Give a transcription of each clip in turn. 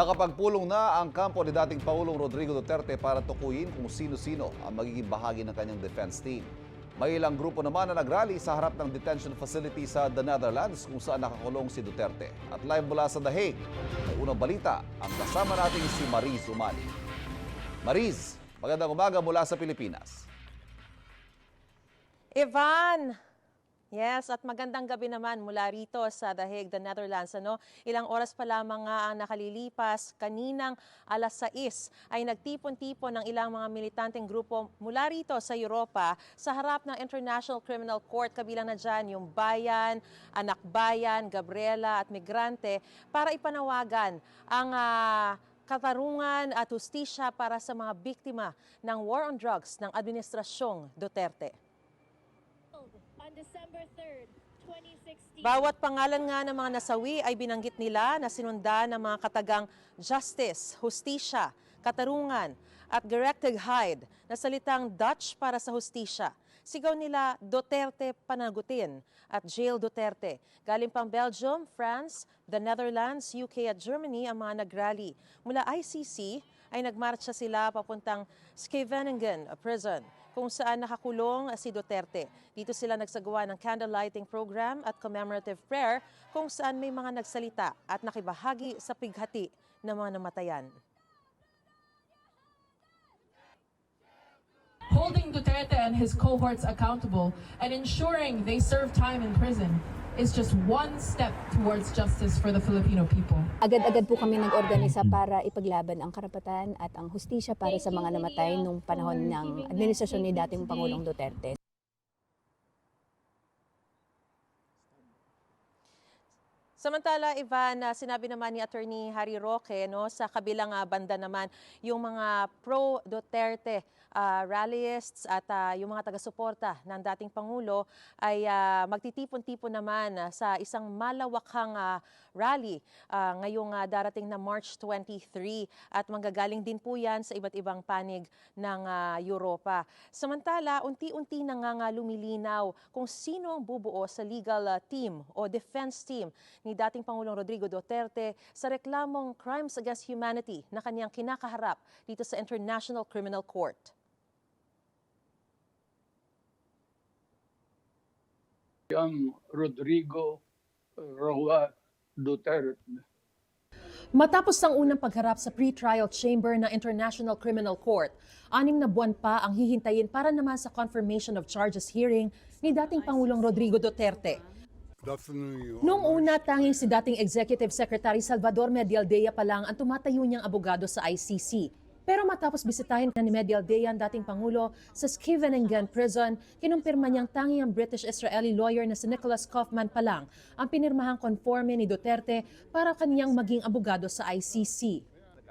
Nakapagpulong na ang kampo ni dating Pangulong Rodrigo Duterte para tukuyin kung sino-sino ang magiging bahagi ng kanyang defense team. May ilang grupo naman na nagrally sa harap ng detention facility sa The Netherlands kung saan nakakulong si Duterte. At live mula sa The Hague, may unang balita ang kasama nating si Mariz Umali. Mariz, magandang umaga mula sa Pilipinas. Ivan! Yes, at magandang gabi naman mula rito sa The Hague, the Netherlands. Ano? Ilang oras pa lamang nga ang nakalilipas. Kaninang alas 6 ay nagtipon-tipon ng ilang mga militanteng grupo mula rito sa Europa sa harap ng International Criminal Court. Kabilang na dyan yung Bayan, Anak Bayan, Gabriela at Migrante para ipanawagan ang ah, katarungan at hustisya para sa mga biktima ng war on drugs ng Administrasyong Duterte. On December 3rd, 2016. Bawat pangalan nga ng mga nasawi ay binanggit nila na sinundan ng mga katagang justice, hustisya, katarungan at Gerechtigheid na salitang Dutch para sa hustisya. Sigaw nila Duterte panagutin at Jail Duterte. Galing pang Belgium, France, the Netherlands, UK at Germany ang mga nagrally. Mula ICC ay nagmarcha sila papuntang Scheveningen Prison kung saan nakakulong si Duterte. Dito sila nagsagawa ng candlelighting program at commemorative prayer kung saan may mga nagsalita at nakibahagi sa pighati ng mga namatayan. holding Duterte and his cohorts accountable and ensuring they serve time in prison is just one step towards justice for the Filipino people. Agad-agad po kami nag-organisa para ipaglaban ang karapatan at ang hustisya para sa mga namatay nung panahon ng administrasyon ni dating Pangulong Duterte. Samantala, Ivan, na sinabi naman ni Attorney Harry Roque, no, sa kabilang ah, banda naman, yung mga pro-Duterte ah, rallyists at ah, yung mga taga-suporta ng dating Pangulo ay ah, magtitipon-tipon naman ah, sa isang malawakhang ah, rally ah, ngayong ah, darating na March 23 at manggagaling din po yan sa iba't ibang panig ng ah, Europa. Samantala, unti-unti na nga nga lumilinaw kung sino ang bubuo sa legal ah, team o defense team ni dating Pangulong Rodrigo Duterte sa reklamong crimes against humanity na kanyang kinakaharap dito sa International Criminal Court. ang Rodrigo Roa Duterte. Matapos ang unang pagharap sa pre-trial chamber ng International Criminal Court, anim na buwan pa ang hihintayin para naman sa confirmation of charges hearing ni dating Pangulong Rodrigo Duterte. Good afternoon, Your Noong una, tanging si dating Executive Secretary Salvador Medialdea pa lang ang tumatayo niyang abogado sa ICC. Pero matapos bisitahin na ni Medialdea ang dating Pangulo sa Scheveningen Prison, kinumpirma niyang tanging ang British-Israeli lawyer na si Nicholas Kaufman pa lang ang pinirmahang conforme ni Duterte para kaniyang maging abogado sa ICC.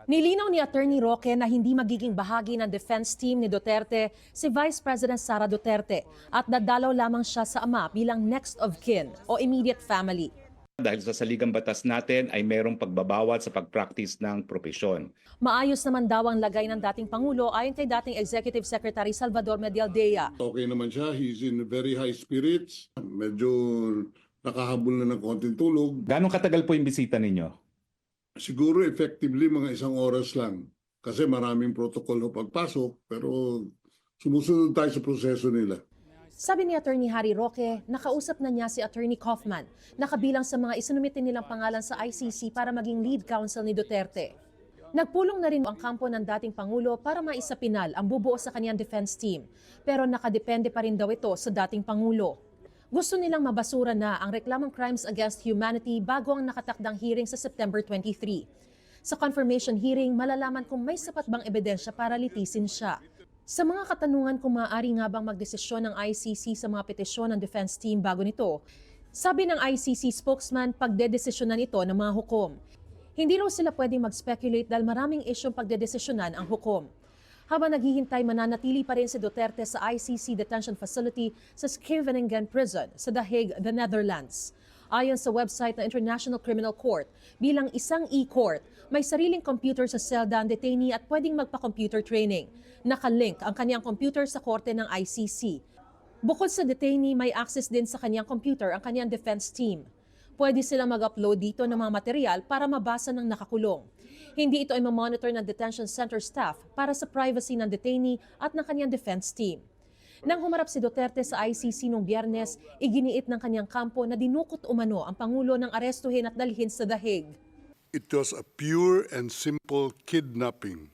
Nilinaw ni Attorney Roque na hindi magiging bahagi ng defense team ni Duterte si Vice President Sara Duterte at dadalaw lamang siya sa ama bilang next of kin o immediate family. Dahil sa saligang batas natin ay mayroong pagbabawat sa pag-practice ng propesyon. Maayos naman daw ang lagay ng dating Pangulo ayon kay dating Executive Secretary Salvador Medialdea. Okay naman siya. He's in very high spirits. Medyo nakahabol na ng konting tulog. Ganong katagal po yung bisita ninyo? Siguro effectively mga isang oras lang. Kasi maraming protocol ho pagpasok. Pero sumusunod tayo sa proseso nila. Sabi ni Attorney Harry Roque, nakausap na niya si Attorney Kaufman, na kabilang sa mga isinumitin nilang pangalan sa ICC para maging lead counsel ni Duterte. Nagpulong na rin ang kampo ng dating Pangulo para maisapinal ang bubuo sa kanyang defense team. Pero nakadepende pa rin daw ito sa dating Pangulo. Gusto nilang mabasura na ang reklamang crimes against humanity bago ang nakatakdang hearing sa September 23. Sa confirmation hearing, malalaman kung may sapat bang ebidensya para litisin siya. Sa mga katanungan kung maaari nga bang magdesisyon ng ICC sa mga petisyon ng defense team bago nito, sabi ng ICC spokesman pagdedesisyonan ito ng mga hukom. Hindi raw sila pwedeng mag-speculate dahil maraming isyong pagdedesisyonan ang hukom. Habang naghihintay, mananatili pa rin si Duterte sa ICC detention facility sa Scheveningen Prison sa The the Netherlands. Ayon sa website ng International Criminal Court, bilang isang e-court, may sariling computer sa selda ang detainee at pwedeng magpa-computer training. Nakalink ang kanyang computer sa korte ng ICC. Bukod sa detainee, may access din sa kanyang computer ang kanyang defense team. Pwede silang mag-upload dito ng mga material para mabasa ng nakakulong. Hindi ito ay mamonitor ng detention center staff para sa privacy ng detainee at ng kanyang defense team. Nang humarap si Duterte sa ICC noong biyernes, iginiit ng kanyang kampo na dinukot umano ang Pangulo ng arestuhin at dalhin sa Hague. It was a pure and simple kidnapping.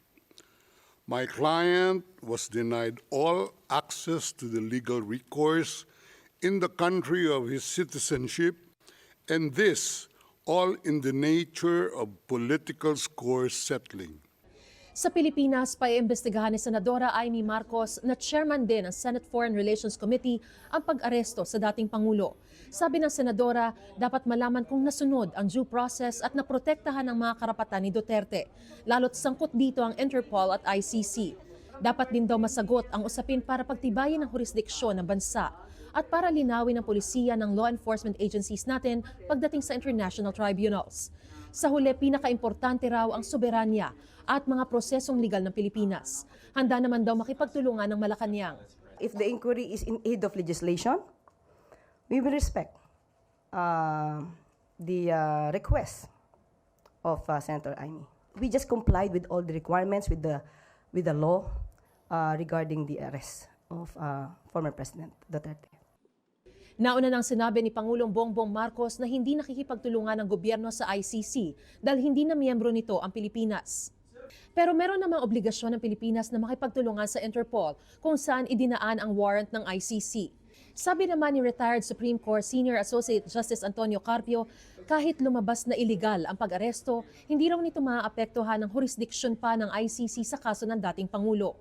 My client was denied all access to the legal recourse in the country of his citizenship, and this all in the nature of political score settling. Sa Pilipinas, paiimbestigahan ni Senadora Amy Marcos na chairman din ng Senate Foreign Relations Committee ang pag-aresto sa dating Pangulo. Sabi ng Senadora, dapat malaman kung nasunod ang due process at naprotektahan ang mga karapatan ni Duterte. Lalo't sangkot dito ang Interpol at ICC. Dapat din daw masagot ang usapin para pagtibayin ang jurisdiksyon ng bansa at para linawin ang polisiya ng law enforcement agencies natin pagdating sa international tribunals. Sa huli, pinakaimportante raw ang soberanya at mga prosesong legal ng Pilipinas. Handa naman daw makipagtulungan ng Malacanang. If the inquiry is in aid of legislation, we will respect uh, the uh, request of uh, Senator Amy. We just complied with all the requirements with the with the law uh, regarding the arrest of uh, former President Duterte. Nauna nang sinabi ni Pangulong Bongbong Marcos na hindi nakikipagtulungan ng gobyerno sa ICC dahil hindi na miyembro nito ang Pilipinas. Pero meron namang obligasyon ng Pilipinas na makipagtulungan sa Interpol kung saan idinaan ang warrant ng ICC. Sabi naman ni retired Supreme Court Senior Associate Justice Antonio Carpio, kahit lumabas na iligal ang pag-aresto, hindi raw nito maaapektuhan ng jurisdiction pa ng ICC sa kaso ng dating Pangulo.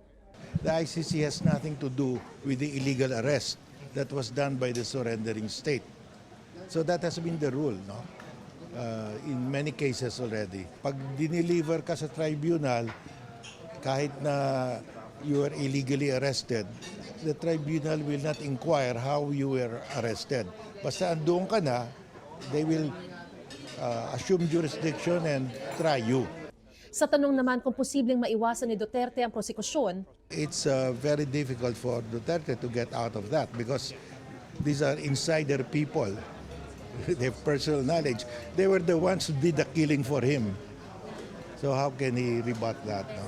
The ICC has nothing to do with the illegal arrest that was done by the surrendering state. So that has been the rule, no? Uh, in many cases already. Pag dineliver ka sa tribunal, kahit na you are illegally arrested, the tribunal will not inquire how you were arrested. Basta andoon ka na, they will uh, assume jurisdiction and try you. Sa tanong naman kung posibleng maiwasan ni Duterte ang prosekusyon, it's uh, very difficult for Duterte to get out of that because these are insider people. they have personal knowledge. They were the ones who did the killing for him. So how can he rebut that? No?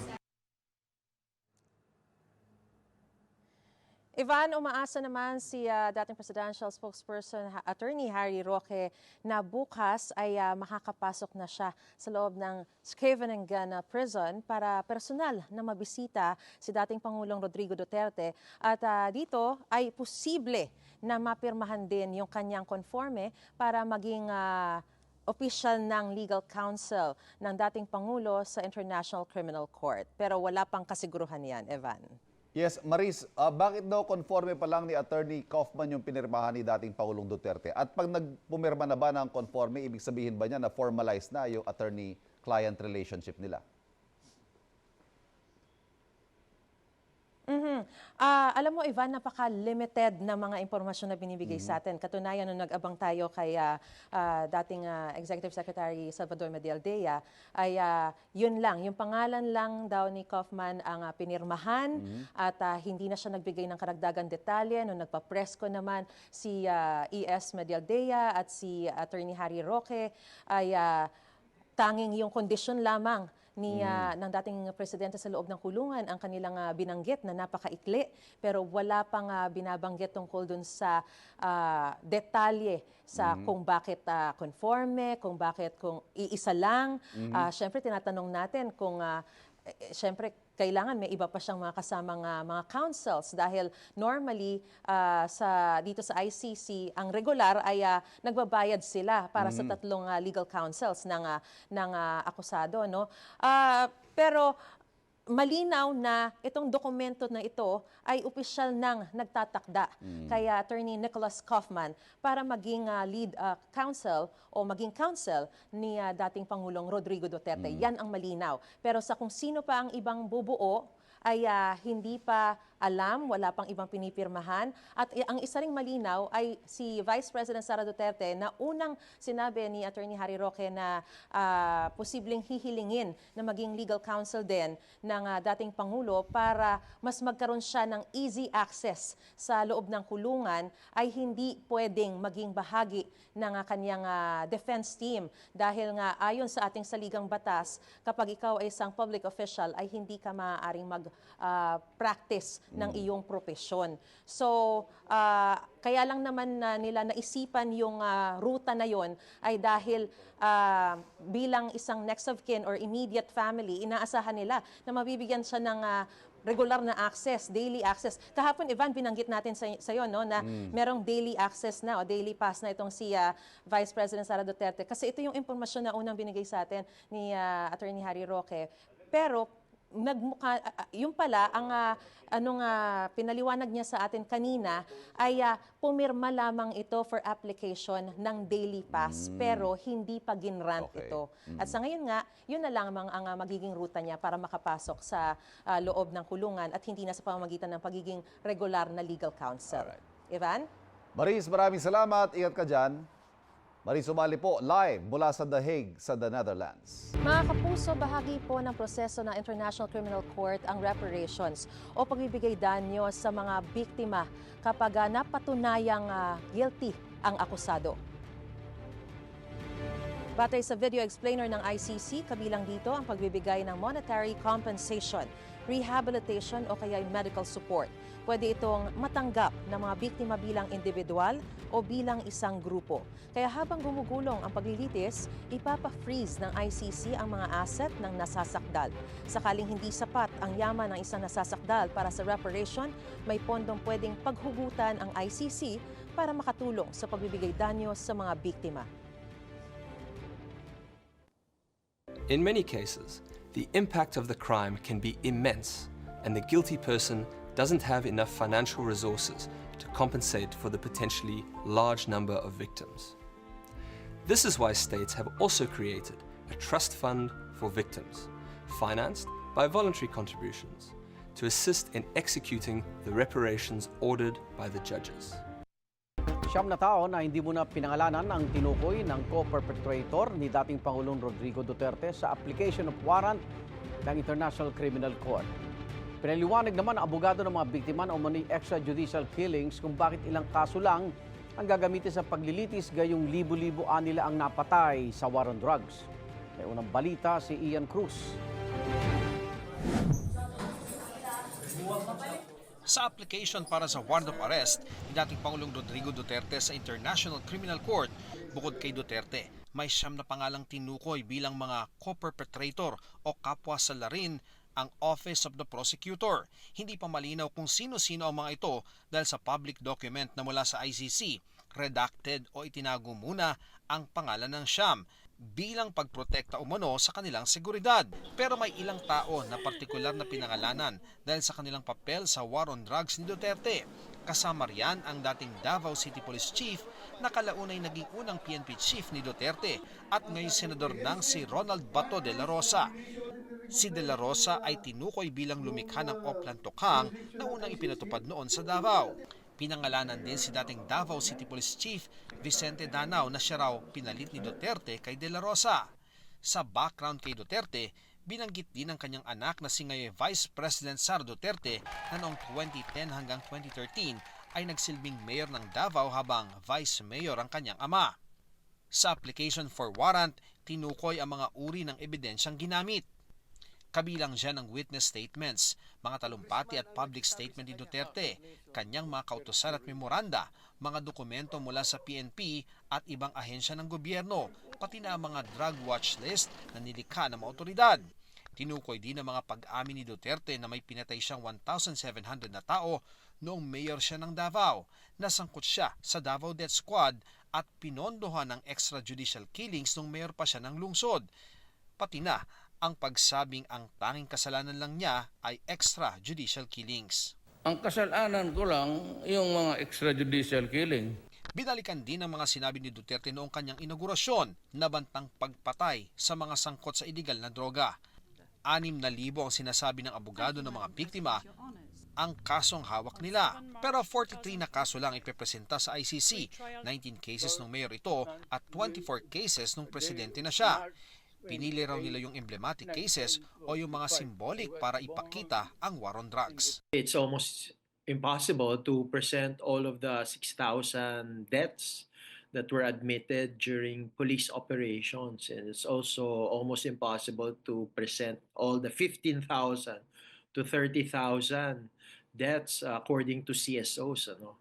Ivan, umaasa naman si ah, dating presidential spokesperson ha- Attorney Harry Roque na bukas ay ah, makakapasok na siya sa loob ng Scaveningen Prison para personal na mabisita si dating Pangulong Rodrigo Duterte. At ah, dito ay posible na mapirmahan din yung kanyang konforme para maging ah, official ng legal counsel ng dating Pangulo sa International Criminal Court. Pero wala pang kasiguruhan yan, Evan. Yes, Maris, ah, bakit daw conforme pa lang ni Attorney Kaufman yung pinirmahan ni dating Pangulong Duterte? At pag nagpumirma na ba ng conforme, ibig sabihin ba niya na formalize na yung attorney-client relationship nila? Mhm. Ah, alam mo, Ivan, napaka-limited na mga impormasyon na binibigay sa atin. Katunayan, nung nag-abang tayo kay ah, ah, dating ah, Executive Secretary Salvador Medialdea, ay ah, yun lang, yung pangalan lang daw ni Kaufman ang ah, pinirmahan at ah, hindi na siya nagbigay ng karagdagan detalye. Nung nagpa-press ko naman si ah, ES Medialdea at si Attorney Harry Roque ay ah, tanging yung kondisyon lamang ni ah, ng dating presidente sa loob ng kulungan ang kanilang ah, binanggit na napakaikli pero wala pang ah, binabanggit tungkol dun sa ah, detalye sa kung bakit ah, conforme, kung bakit kung iisa lang. Ah, Syempre tinatanong natin kung ah, eh, syempre kailangan may iba pa siyang mga kasamang ah, mga councils dahil normally ah, sa dito sa ICC ang regular ay ah, nagbabayad sila para sa tatlong ah, legal councils ng ah, ng ah, akusado no? Ah, pero malinaw na itong dokumento na ito ay opisyal nang nagtatakda kay ah, Attorney Nicholas Kaufman para maging ah, lead ah, counsel o maging counsel ni ah, dating Pangulong Rodrigo Duterte. Yan ang malinaw. Pero sa kung sino pa ang ibang bubuo, ay ah, hindi pa alam, wala pang ibang pinipirmahan. At i- ang isa ring malinaw ay si Vice President Sara Duterte na unang sinabi ni Attorney Harry Roque na ah, posibleng hihilingin na maging legal counsel din ng ah, dating Pangulo para mas magkaroon siya ng easy access sa loob ng kulungan ay hindi pwedeng maging bahagi ng ah, kanyang ah, defense team dahil nga ayon sa ating saligang batas kapag ikaw ay isang public official ay hindi ka maaaring mag-practice ng iyong profesyon. So, ah, kaya lang naman na nila naisipan yung ah, ruta na yon ay dahil ah, bilang isang next of kin or immediate family, inaasahan nila na mabibigyan siya ng ah, regular na access, daily access. Kahapon, Ivan, binanggit natin sa, sa iyo, no, na merong daily access na o daily pass na itong si ah, Vice President Sara Duterte. Kasi ito yung impormasyon na unang binigay sa atin ni ah, Attorney Harry Roque. Pero nagmukha ah, yung pala ang ah, anong ah, pinaliwanag niya sa atin kanina ay ah, pumirma lamang ito for application ng daily pass pero hindi pa ginrant Okay. ito. At sa ngayon nga, yun na lamang ang ah, magiging ruta niya para makapasok sa ah, loob ng kulungan at hindi na sa pamamagitan ng pagiging regular na legal counsel. Alright. Ivan? Maris, maraming salamat. Ingat ka dyan. Maris Umali po, live mula sa The Hague sa the Netherlands. Mga kapuso, bahagi po ng proseso ng International Criminal Court ang reparations o pagbibigay danyo sa mga biktima kapag napatunayang ah, guilty ang akusado. Batay sa video explainer ng ICC, kabilang dito ang pagbibigay ng monetary compensation, rehabilitation o kaya medical support. Pwede itong matanggap ng mga biktima bilang individual o bilang isang grupo. Kaya habang gumugulong ang paglilitis, ipapa-freeze ng ICC ang mga asset ng nasasakdal. Sakaling hindi sapat ang yaman ng isang nasasakdal para sa reparation, may pondong pwedeng paghugutan ang ICC para makatulong sa pagbibigay danyo sa mga biktima. In many cases, the impact of the crime can be immense, and the guilty person doesn't have enough financial resources to compensate for the potentially large number of victims. This is why states have also created a trust fund for victims, financed by voluntary contributions, to assist in executing the reparations ordered by the judges. Siyam na tao na hindi muna pinangalanan ang tinukoy ng co-perpetrator ni dating Pangulong Rodrigo Duterte sa application of warrant ng International Criminal Court. Pinaliwanag naman ang abogado ng mga biktima ng umano'y extrajudicial killings kung bakit ilang kaso lang ang gagamitin sa paglilitis gayong libo-libo nila ang napatay sa war on drugs. May unang balita si Ian Cruz. Sa application para sa warrant of arrest ni dating Pangulong Rodrigo Duterte sa International Criminal Court, bukod kay Duterte, may siyam na pangalang tinukoy bilang mga co-perpetrator o kapwa sa larin ang Office of the Prosecutor. Hindi pa malinaw kung sino-sino ang mga ito dahil sa public document na mula sa ICC, redacted o itinago muna ang pangalan ng siyam bilang pagprotekta umano sa kanilang seguridad. Pero may ilang tao na partikular na pinangalanan dahil sa kanilang papel sa war on drugs ni Duterte. Kasama riyan ang dating Davao City Police Chief na kalaunay naging unang PNP Chief ni Duterte at ngayon senador ng si Ronald Bato de la Rosa. Si De La Rosa ay tinukoy bilang lumikha ng Oplan Tokang na unang ipinatupad noon sa Davao. Pinangalanan din si dating Davao City Police Chief Vicente Danao na siya raw pinalit ni Duterte kay De La Rosa. Sa background kay Duterte, binanggit din ng kanyang anak na si ngayon Vice President Sara Duterte na noong 2010 hanggang 2013 ay nagsilbing mayor ng Davao habang vice mayor ang kanyang ama. Sa application for warrant, tinukoy ang mga uri ng ebidensyang ginamit. Kabilang dyan ang witness statements, mga talumpati at public statement ni Duterte, kanyang mga kautosan at memoranda, mga dokumento mula sa PNP at ibang ahensya ng gobyerno, pati na ang mga drug watch list na nilikha ng mga otoridad. Tinukoy din ang mga pag-amin ni Duterte na may pinatay siyang 1,700 na tao noong mayor siya ng Davao. Nasangkot siya sa Davao Death Squad at pinondohan ng extrajudicial killings nung mayor pa siya ng lungsod. Pati na ang pagsabing ang tanging kasalanan lang niya ay extrajudicial killings. Ang kasalanan ko lang yung mga extrajudicial killing. Binalikan din ang mga sinabi ni Duterte noong kanyang inaugurasyon na bantang pagpatay sa mga sangkot sa iligal na droga. Anim na libo ang sinasabi ng abogado ng mga biktima ang kasong hawak nila. Pero 43 na kaso lang ipepresenta sa ICC, 19 cases nung mayor ito at 24 cases nung presidente na siya. Pinili raw nila yung emblematic cases o yung mga symbolic para ipakita ang war on drugs. it's almost impossible to present all of the 6,000 deaths that were admitted during police operations. And it's also almost impossible to present all the 15,000 to 30,000 deaths according to CSOs. Ano?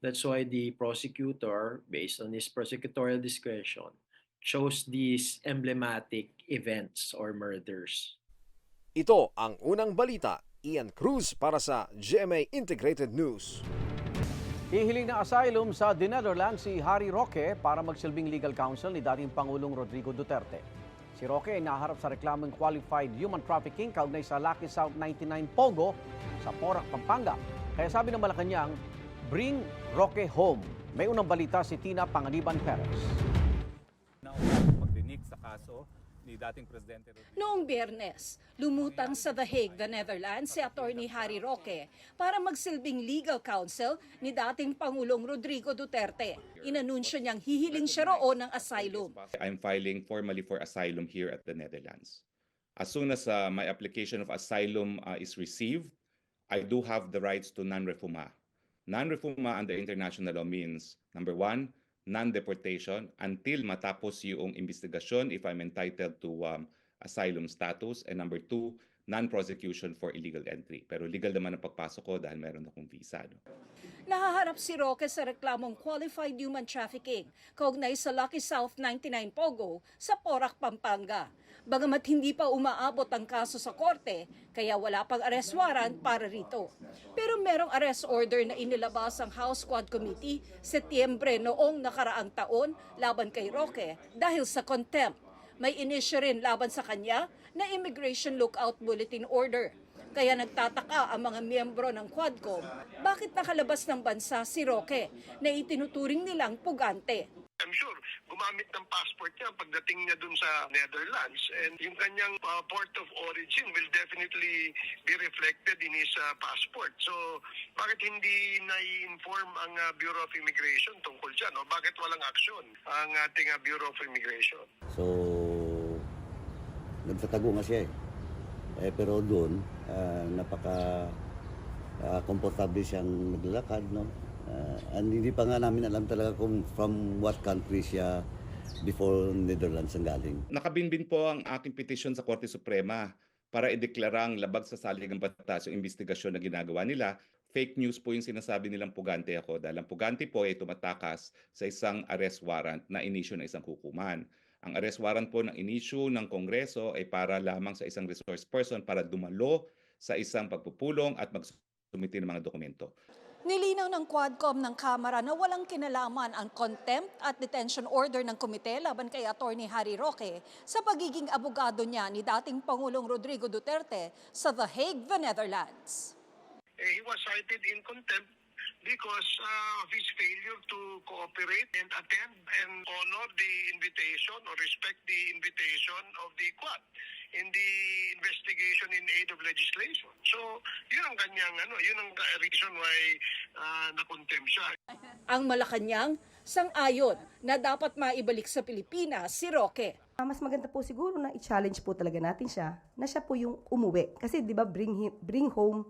That's why the prosecutor, based on his prosecutorial discretion, chose these emblematic events or murders. Ito ang unang balita. Ian Cruz para sa GMA Integrated News. Hihiling ng asylum sa The Netherlands si Harry Roque para magsilbing legal counsel ni dating Pangulong Rodrigo Duterte. Si Roque ay naharap sa reklamong qualified human trafficking kaugnay sa Lucky South 99 Pogo sa Porac, Pampanga. Kaya sabi ng Malacanang, bring Roque home. May unang balita si Tina Panganiban Perez. Sa kaso ni dating Presidente Rodrigo. Noong biyernes, lumutang sa The Hague, the Netherlands, si Attorney Harry Roque para magsilbing legal counsel ni dating Pangulong Rodrigo Duterte. Inanunsyo niyang hihiling siya roon ng asylum. I'm filing formally for asylum here at the Netherlands. As soon as uh, my application of asylum uh, is received, I do have the rights to non-refuma. Non-refuma under international law means, number one, non-deportation until matapos yung investigasyon if I'm entitled to um, asylum status. And number two, non-prosecution for illegal entry. Pero legal naman ang pagpasok ko dahil meron akong visa. No? Nahaharap si Roque sa reklamong qualified human trafficking kaugnay sa Lucky South 99 Pogo sa Porac, Pampanga. Bagamat hindi pa umaabot ang kaso sa korte, kaya wala pang arrest warrant para rito. Pero merong arrest order na inilabas ang House Squad Committee Setyembre noong nakaraang taon laban kay Roque dahil sa contempt. May inisyo rin laban sa kanya na Immigration Lookout Bulletin Order. Kaya nagtataka ang mga miyembro ng Quadcom bakit nakalabas ng bansa si Roque na itinuturing nilang pugante. I'm sure gumamit ng passport niya pagdating niya dun sa Netherlands and yung kanyang uh, port of origin will definitely be reflected in his uh, passport. So bakit hindi na-inform ang uh, Bureau of Immigration tungkol dyan? O bakit walang aksyon ang ating uh, Bureau of Immigration? So, nagtatago nga siya eh. eh pero doon, ah, napaka ah, komportable siyang naglalakad, no? Ah, and hindi pa nga namin alam talaga kung from what country siya before Netherlands ang galing. Nakabinbin po ang aking petisyon sa Korte Suprema para ideklara ang labag sa saligang batas yung investigasyon na ginagawa nila. Fake news po yung sinasabi nilang pugante ako dahil ang pugante po ay tumatakas sa isang arrest warrant na inisyo ng isang hukuman. Ang arrest warrant po ng inisyo ng Kongreso ay para lamang sa isang resource person para dumalo sa isang pagpupulong at magsumiti ng mga dokumento. Nilinaw ng Quadcom ng Kamara na walang kinalaman ang contempt at detention order ng komite laban kay Attorney Harry Roque sa pagiging abogado niya ni dating Pangulong Rodrigo Duterte sa The Hague, the Netherlands. Eh, he was cited in contempt because uh, of his failure to cooperate and attend and honor the invitation or respect the invitation of the Quad in the investigation in aid of legislation. So, yun ang kanyang, ano, yun ang reason why uh, na-contempt siya. Ang Malacanang sang-ayon na dapat maibalik sa Pilipinas si Roque. Ah, mas maganda po siguro na i-challenge po talaga natin siya na siya po yung umuwi. Kasi 'di ba bring him, bring home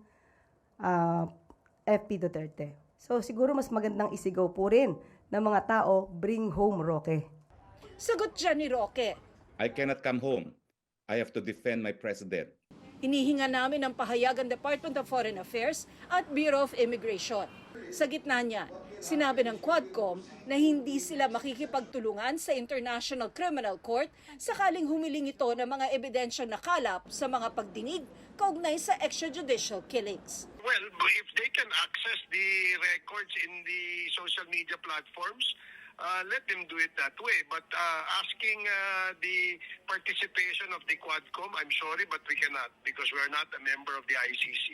ah, FP Duterte. So siguro mas magandang isigaw po rin ng mga tao, bring home Roque. Sagot dyan ni Roque. I cannot come home. I have to defend my president. Inihinga namin ang pahayag ng Department of Foreign Affairs at Bureau of Immigration. Sa gitna niya, sinabi ng Quadcom na hindi sila makikipagtulungan sa International Criminal Court sakaling humiling ito ng mga ebidensyang nakalap sa mga pagdinig kaugnay sa extrajudicial killings. Well, if they can access the records in the social media platforms, uh, let them do it that way. But uh, asking uh, the participation of the Quadcom, I'm sorry, but we cannot because we are not a member of the ICC.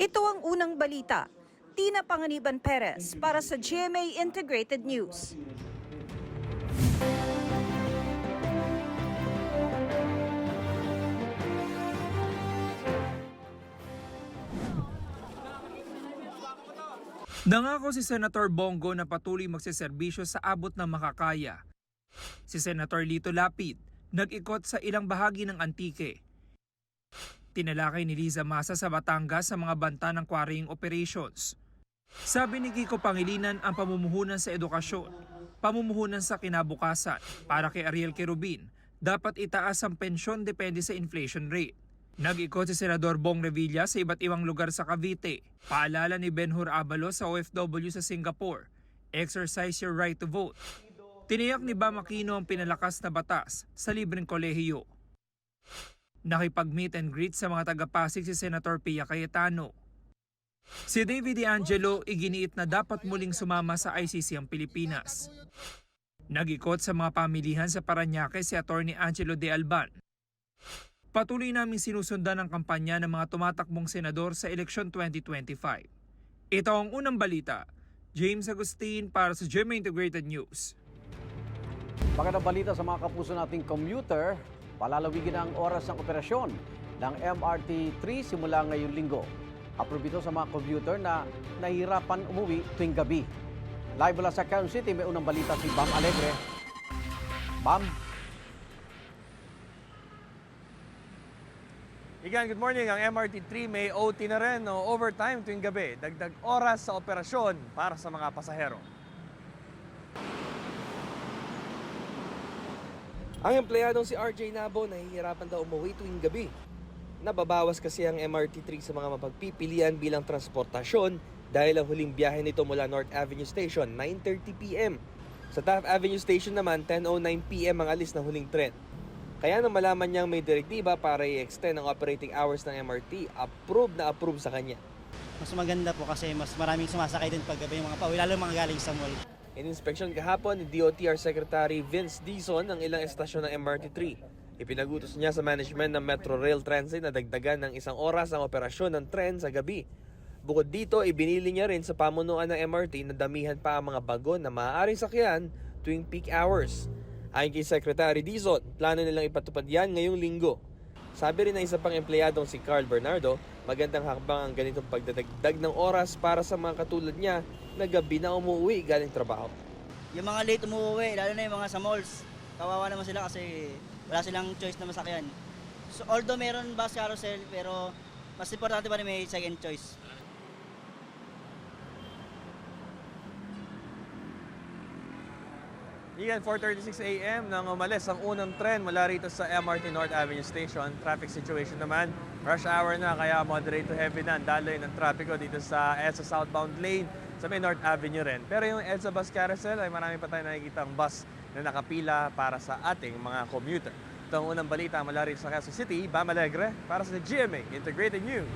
Ito ang unang balita. Tina Panganiban Perez para sa GMA Integrated News. Nangako si Senator Bongo na patuloy magsiservisyo sa abot ng makakaya. Si Senator Lito Lapid nag-ikot sa ilang bahagi ng Antique. Tinalakay ni Liza Masa sa Batangas sa mga banta ng quarrying operations. Sabi ni Kiko Pangilinan ang pamumuhunan sa edukasyon, pamumuhunan sa kinabukasan para kay Ariel Kerubin, dapat itaas ang pensyon depende sa inflation rate. Nag-ikot si Senador Bong Revilla sa iba't ibang lugar sa Cavite. Paalala ni Benhur Abalos sa OFW sa Singapore, exercise your right to vote. Tiniyak ni Bam Aquino ang pinalakas na batas sa libreng kolehiyo. Nakipag-meet and greet sa mga taga-Pasig si Senator Pia Cayetano. Si David D'Angelo iginiit na dapat muling sumama sa ICC ang Pilipinas. Nag-ikot sa mga pamilihan sa Paranaque si Attorney Angelo De Alban. Patuloy namin sinusundan ang kampanya ng mga tumatakbong senador sa eleksyon 2025. Ito ang unang balita. James Agustin para sa GMA Integrated News. Magandang balita sa mga kapuso nating commuter, palalawigin ang oras ng operasyon ng MRT 3 simula ngayong linggo. Approve ito sa mga commuter na nahihirapan umuwi tuwing gabi. Live mula sa Quezon City, may unang balita si Bam Alegre. Bam, Igan, good morning. Ang MRT3 may OT na rin o overtime tuwing gabi. Dagdag oras sa operasyon para sa mga pasahero. Ang empleyadong si RJ Nabo nahihirapan daw umuwi tuwing gabi. Nababawas kasi ang MRT3 sa mga mapagpipilian bilang transportasyon dahil ang huling biyahe nito mula North Avenue Station 9.30pm. Sa Taft Avenue Station naman 10.09pm ang alis na huling tren. Kaya nang malaman niyang may direktiba para i-extend ang operating hours ng MRT, approve na approve sa kanya. Mas maganda po kasi mas maraming sumasakay din paggabi yung mga pauwi, lalo mga galing sa mall. In-inspeksyon kahapon ni DOTR Secretary Vince Dizon ang ilang estasyon ng MRT3. Ipinagutos niya sa management ng Metro Rail Transit na dagdagan ng isang oras ang operasyon ng tren sa gabi. Bukod dito, ibinili niya rin sa pamunuan ng MRT na damihan pa ang mga bagon na maaaring sakyan tuwing peak hours. Ayon kay Secretary Dizon, plano nilang ipatupad yan ngayong linggo. Sabi rin ng isa pang empleyadong si Carl Bernardo, magandang hakbang ang ganitong pagdadagdag ng oras para sa mga katulad niya na gabi na umuwi galing trabaho. Yung mga late umuwi, lalo na yung mga sa malls, kawawa naman sila kasi wala silang choice na masakyan. So although meron bus carousel, pero mas importante pa rin may second choice. Igan, 4.36 a.m. nang umalis ang unang tren mula rito sa MRT North Avenue Station. Traffic situation naman, rush hour na kaya moderate to heavy na ang daloy ng trapiko dito sa EDSA southbound lane sa may North Avenue rin. Pero yung EDSA bus carousel ay marami pa tayo nakikita ang bus na nakapila para sa ating mga commuter. Ito ang unang balita mula rito sa Quezon City, Bam Alegre para sa GMA Integrated News.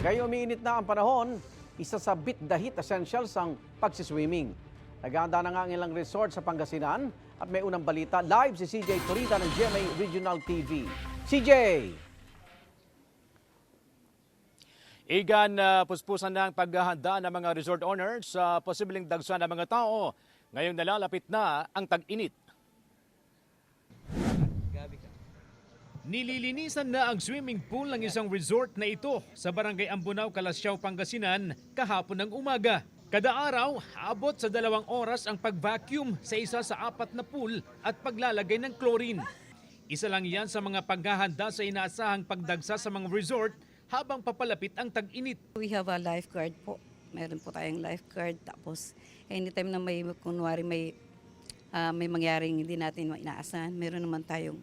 Kayo umiinit na ang panahon, isa sa bit the heat essentials ang pagsiswimming. Naghahanda na nga ang ilang resort sa Pangasinan at may unang balita live si CJ Torita ng GMA Regional TV. CJ! Igan, uh, puspusan na ang paghahanda ng mga resort owners sa posibleng dagsa ng mga tao. Ngayong nalalapit na ang tag-init. Nililinisan na ang swimming pool ng isang resort na ito sa barangay Ambunao, Kalasyaw, Pangasinan kahapon ng umaga. Kada araw, abot sa dalawang oras ang pag-vacuum sa isa sa apat na pool at paglalagay ng chlorine. Isa lang yan sa mga paghahanda sa inaasahang pagdagsa sa mga resort habang papalapit ang tag-init. We have a lifeguard po. Meron po tayong lifeguard. Tapos, anytime na may, kunwari may, ah, may mangyaring hindi natin inaasahan, meron naman tayong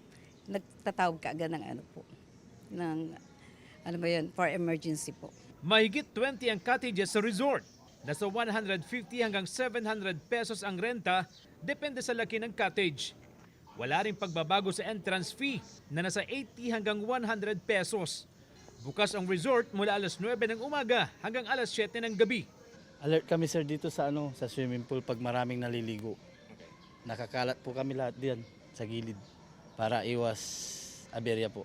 nagtatawag kaagad ng ano po, ng, ano ba yun, for emergency po. Mahigit 20 ang cottages sa resort. Nasa 150 hanggang 700 pesos ang renta, depende sa laki ng cottage. Wala rin pagbabago sa entrance fee na nasa 80 hanggang 100 pesos. Bukas ang resort mula alas 9 ng umaga hanggang alas 7 ng gabi. Alert kami sir dito sa ano sa swimming pool pag maraming naliligo. Nakakalat po kami lahat diyan sa gilid para iwas aberya po.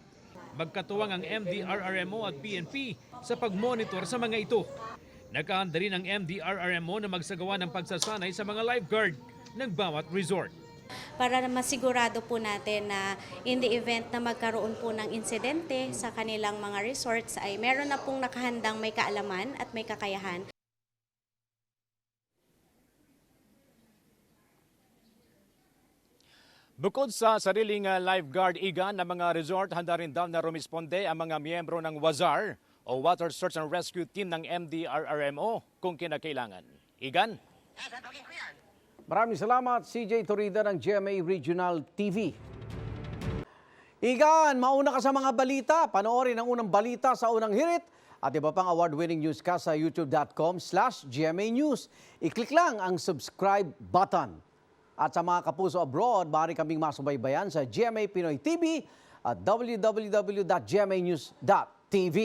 Magkatuwang ang MDRRMO at PNP sa pagmonitor sa mga ito. Nagkaan rin ang MDRRMO na magsagawa ng pagsasanay sa mga lifeguard ng bawat resort para masigurado po natin na in the event na magkaroon po ng insidente sa kanilang mga resorts ay meron na pong nakahandang may kaalaman at may kakayahan. Bukod sa sariling ah, lifeguard igan ng mga resort, handa rin daw na rumisponde ang mga miyembro ng Wazar o Water Search and Rescue Team ng MDRRMO kung kinakailangan. Igan? Maraming salamat, CJ Torida ng GMA Regional TV. Igan, mauna ka sa mga balita. Panoorin ang unang balita sa unang hirit at iba pang award-winning newscast sa youtube.com slash GMA News. I-click lang ang subscribe button. At sa mga kapuso abroad, maaari kaming masubaybayan sa GMA Pinoy TV at www.gmanews.tv.